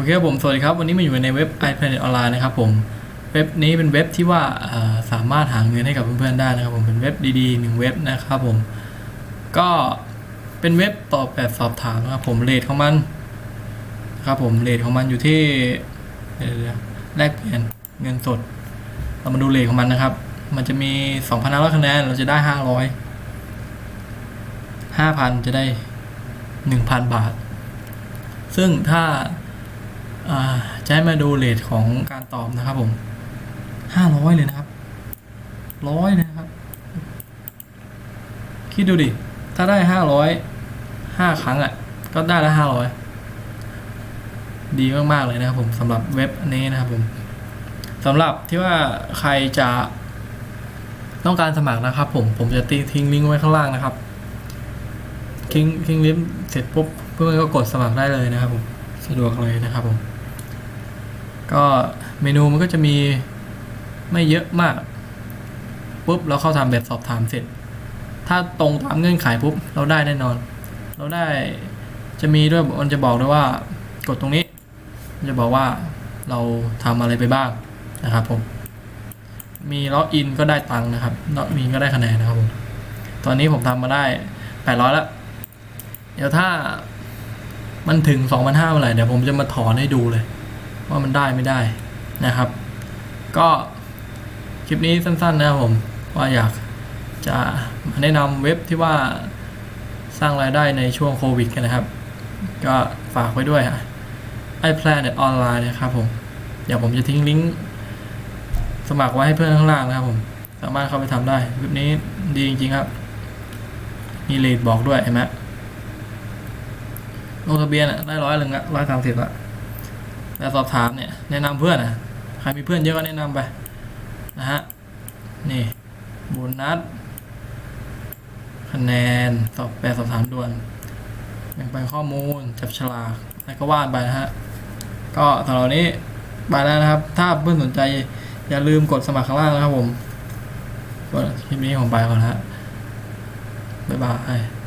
อเคครับผม สวัสดีครับ วันนี้มาอยู่ในเว็บ iPlanet ออนไลน์นะครับผม เว็บนี้เป็นเว็บที่ว่าสามารถหาเงินให้กับเพื่อนๆได้นะครับผม เป็นเว็บดีๆหนึ่งเว็บนะครับผม ก็เป็นเว็บตอบแบบสอบถามนะครับผมเรทของมันนะครับผมเรทของมันอยู่ที่แลกเปลี่ยนเงินสด เรามาดูเรทของมันนะครับ มันจะมี2,500คะแนน เราจะได้ 500 5,000 จะได้ 1,000 บาท ซึ่งถ้า จะให้มาดูเรทของการตอบนะครับผม500เลยนะครับร้อยนะครับ คิดดูดิ ถ้าได้500 5ครั้งอะ่ะ ก็ได้ละ500ดีมาก ๆ เลยนะครับผมสำหรับเว็บนี้นะครับผมสำหรับที่ว่าใครจะต้องการสมัครนะครับ ผมผมจะทิ้งทิ้งลิงก์ไว้ข้างล่างนะครับทิ้งทิ้งลิงก์เสร็จปุ๊บเพื่อนก็กดสมัครได้เลยนะครับผม สะดวกเลยนะครับผม ก็เมนูมันก็จะมีไม่เยอะมากปุ๊บเราเข้าทำแบบสอบถามเสร็จ ถ้าตรงตามเงื่อนไขปุ๊บเราได้แน่นอน เราได้จะมีด้วยมันจะบอกด้วยว่ากดตรงนี้ มันจะบอกว่าเราทำอะไรไปบ้างนะครับผม มีล็อกอินก็ได้ตังค์นะครับล็อกอินก็ได้คะแนนนะครับผม ตอนนี้ผมทำมาได้800แล้ว เดี๋ยวถ้า มันถึง 2,500เมื่อไหร่เดี๋ยวผมจะมาถอนให้ดูเลย ว่ามันได้ไม่ได้นะครับ ก็คลิปนี้สั้น ๆ นะครับผม ว่าอยากจะแนะนำเว็บที่ว่าสร้างรายได้ในช่วงโควิดกันนะครับ ก็ฝากไว้ด้วยฮะไอ Planet ออนไลน์นะครับผมเดี๋ยวผมจะทิ้งลิงก์สมัครไว้ให้เพื่อนข้างล่างนะครับผม สามารถเข้าไปทำได้เว็บนี้ดีจริงๆครับ มีเลทบอกด้วยเห็นไหม ลงทะเบียนอะได้ร้อยหนึ่งอะร้อยสามสิบอะแต่สอบถามเนี่ยแนะนำเพื่อนอะใครมีเพื่อนเยอะก็แนะนำไปนะฮะนี่โบนัสคะแนนสอบแบบสอบถามด่วนแบ่งปันข้อมูลจับฉลากอะไรก็ว่านไปนะฮะก็สำหรับนี้ไปแล้วนะครับ ถ้าเพื่อนสนใจอย่าลืมกดสมัครข้างล่างนะครับผมคลิปนี้ผมไปก่อนนะฮะบ๊ายบาย